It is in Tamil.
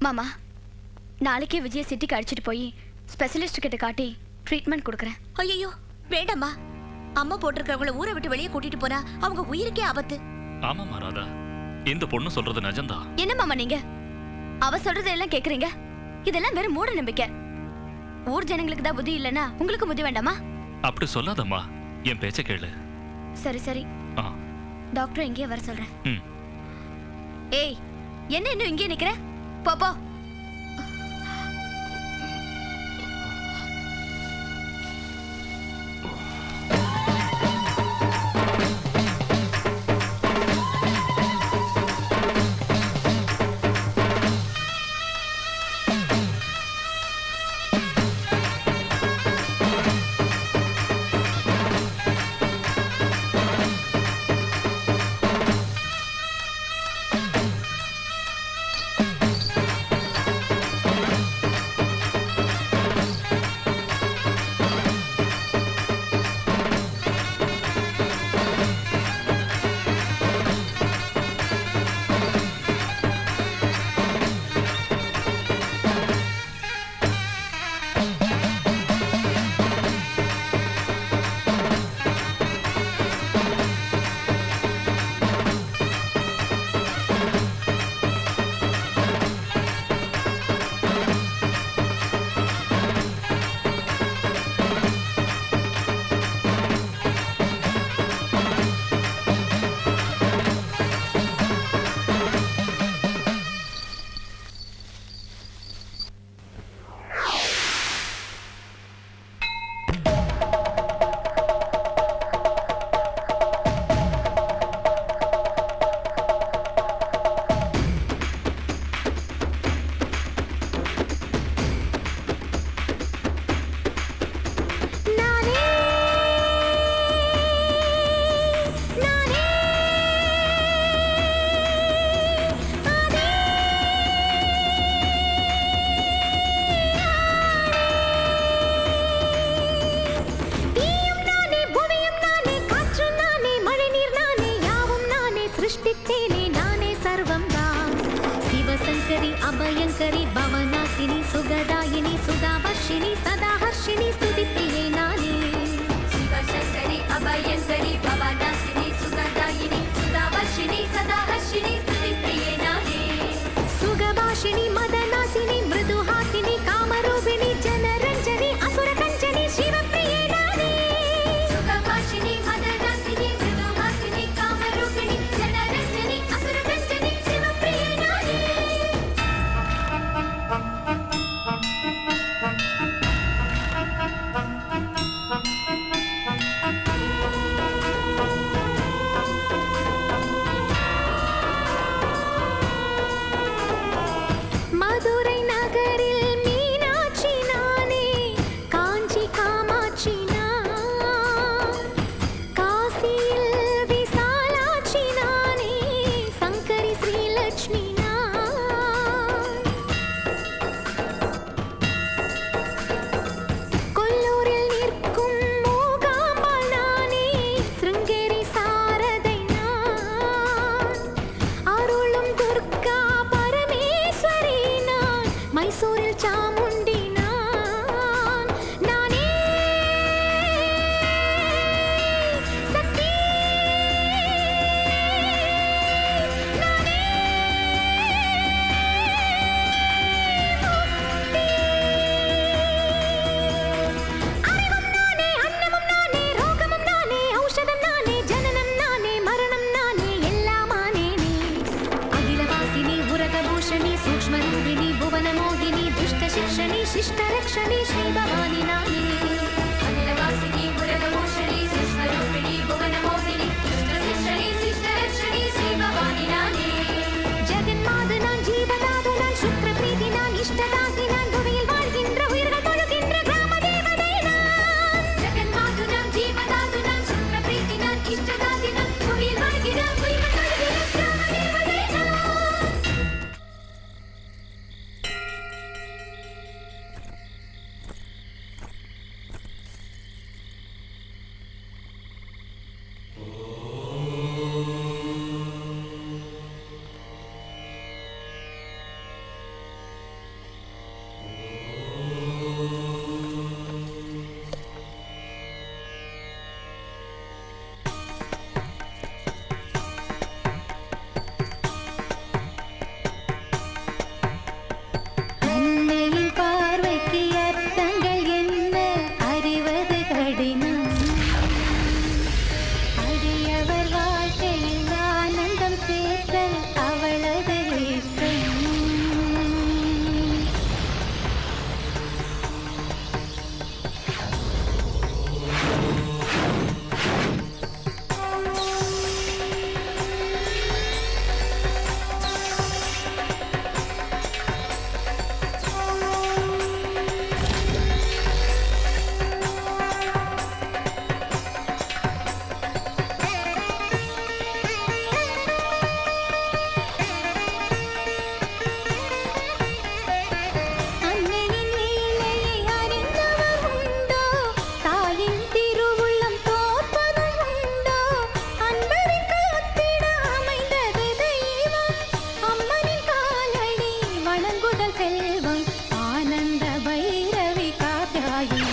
மாமா நாளைக்கே விஜய சிட்டிக்கு அடிச்சிட்டு போய் ஸ்பெஷலிஸ்ட் கிட்ட காட்டி ட்ரீட்மெண்ட் கொடுக்குறேன். ஐயோ வேண்டாம்மா. அம்மா போட்டிருக்கிறவங்கள ஊரை விட்டு வெளியே கூட்டிட்டு போனா அவங்க உயிருக்கே ஆபத்து. ஆமாமா ராதா. இந்த பொண்ணு சொல்றது நிஜம்தான் என்ன மாமா நீங்க? அவ சொல்றது எல்லாம் கேக்குறீங்க? இதெல்லாம் வெறும் மூட நம்பிக்கை. ஊர் ஜனங்களுக்கு தான் புத்தி இல்லைன்னா உங்களுக்கு புத்தி வேண்டாமா? அப்படி சொல்லாதம்மா. என் பேச்ச கேளு. சரி சரி. ஆ. டாக்டர் இங்கேயே வர சொல்றேன். ம். ஏய் என்ன இன்னும் இங்கே நிக்கிற? 宝宝。நானே சிருஷ்டித்தேனே நானே சர்வம் தான் சிவசங்கரி அபயங்கரி பவனாசினி சுகதாயினி சுதாவர்ஷினி சதாஹர்ஷினி ஸ்துதிப்பிரியை நானே. சிவசங்கரி அபயங்கரி ஸ்ரீலட்சுமி நான் शिक्षणे शिष्टरक्षणे श्रीभवानि नामिने are you?